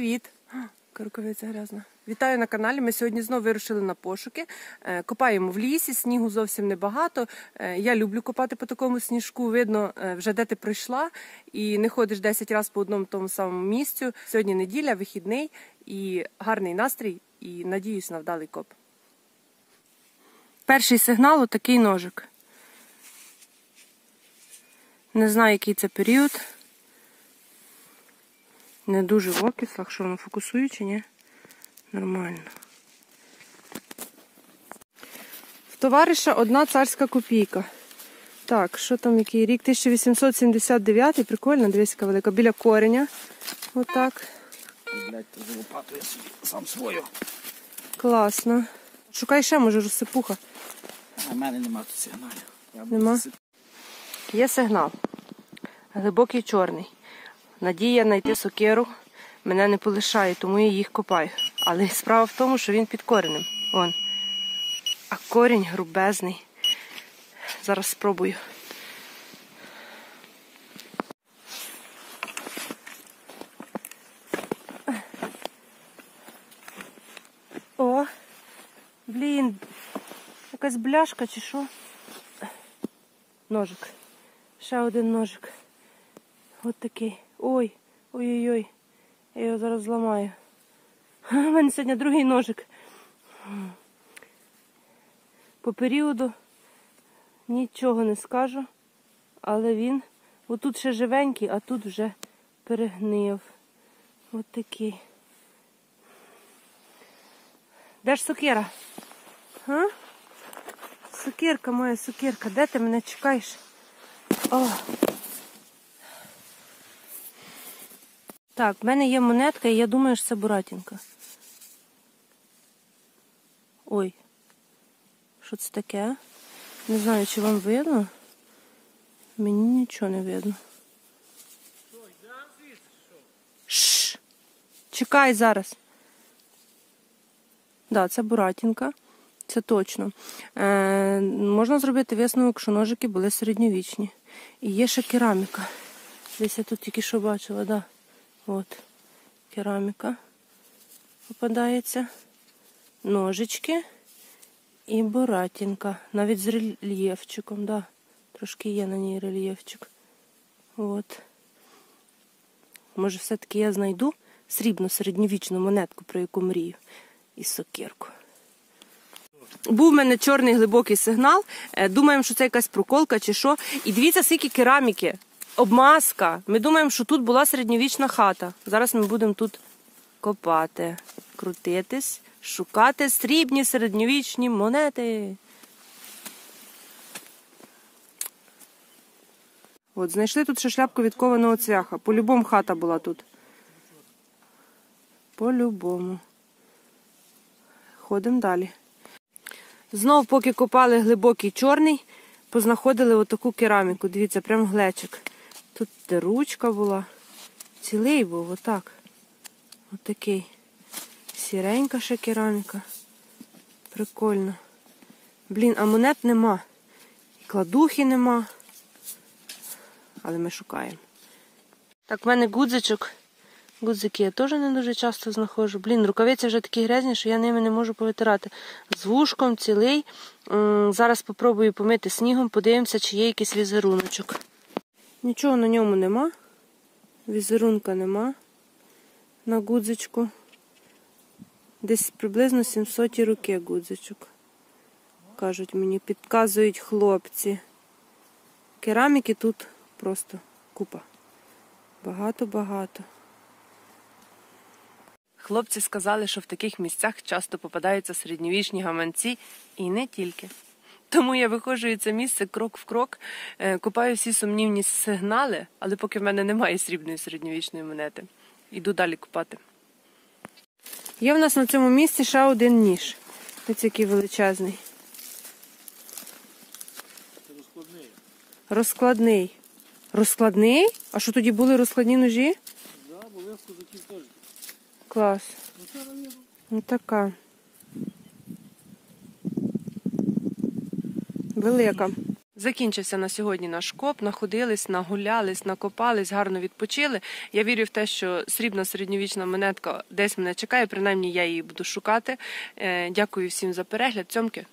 привіт! Рукавиця грязна. Вітаю на каналі. Ми сьогодні знову вирушили на пошуки. Е, Копаємо в лісі, снігу зовсім небагато. Е, Я люблю копати по такому сніжку. Видно, е, вже де ти пройшла і не ходиш 10 разів по одному тому самому місцю. Сьогодні неділя, вихідний і гарний настрій. І надіюсь на вдалий коп. Перший сигнал отакий ножик. Не знаю, який це період. Не дуже в окислах, що воно фокусує чи ні? Нормально. В товариша одна царська копійка. Так, що там який рік? 1879, прикольно, дивись, яка велика. Біля кореня. Отак. Блять, то за лопату я собі сам свою. Класно. Шукай ще, може, розсипуха. А в мене нема тут сигналів. Я Нема? засип- Є сигнал. Глибокий чорний. Надія знайти сокиру мене не полишає, тому я їх копаю. Але справа в тому, що він під коренем. Вон. А корінь грубезний. Зараз спробую. О, блін, якась бляшка чи що? Ножик. Ще один ножик. От такий. Ой, ой-ой-ой. Я його зараз зламаю. У мене сьогодні другий ножик. По періоду нічого не скажу, але він отут ще живенький, а тут вже перегнив. От такий. Де ж сокира? А? Сокирка моя, сокирка, де ти мене чекаєш? О. Так, в мене є монетка, і я думаю, що це буратінка. Ой, що це таке? Не знаю, чи вам видно. Мені нічого не видно. Шш! Чекай зараз. Да, це буратінка. Це точно. Е, можна зробити висновок, що ножики були середньовічні. І є ще кераміка. Десь я тут тільки що бачила, да. От. Кераміка попадається. Ножички і буратінка. Навіть з рельєфчиком, да. Трошки є на ній рельєфчик. От. Може, все-таки я знайду срібну середньовічну монетку, про яку мрію. І сокирку. Був в мене чорний глибокий сигнал. Е, Думаємо, що це якась проколка чи що. І дивіться, скільки кераміки, обмазка. Ми думаємо, що тут була середньовічна хата. Зараз ми будемо тут копати, крутитись, шукати срібні середньовічні монети. От, знайшли тут ще шляпку від кованого цвяха. По-любому хата була тут. По-любому. Ходимо далі. Знов, поки копали глибокий чорний, познаходили отаку кераміку. Дивіться, прям глечик. Тут ручка була. Цілий був, отак. Отакий. Сіренька ще кераміка. Прикольно. Блін, а монет нема. І кладухи нема. Але ми шукаємо. Так, в мене гудзичок. Гудзики я теж не дуже часто знаходжу. Блін, рукавиці вже такі грязні, що я ними не можу повитирати. З вушком цілий. Зараз спробую помити снігом, подивимося, чи є якийсь візеруночок. Нічого на ньому нема. Візерунка нема на гудзичку. Десь приблизно 700 руки гудзичок. Кажуть мені, підказують хлопці. Кераміки тут просто купа. Багато-багато. Хлопці сказали, що в таких місцях часто попадаються середньовічні гаманці і не тільки. Тому я виходжу і це місце крок в крок, е, купаю всі сумнівні сигнали, але поки в мене немає срібної середньовічної монети. Іду далі купати. Є в нас на цьому місці ще один ніж. Ось який величезний. Розкладний. Розкладний? А що тоді були розкладні ножі? Да, були в козаків теж. Клас. Ну, це. Ну така. Велика. Закінчився на сьогодні наш коп. Находились, нагулялись, накопались, гарно відпочили. Я вірю в те, що срібна середньовічна монетка десь мене чекає. Принаймні я її буду шукати. Е, Дякую всім за перегляд. Цьомки.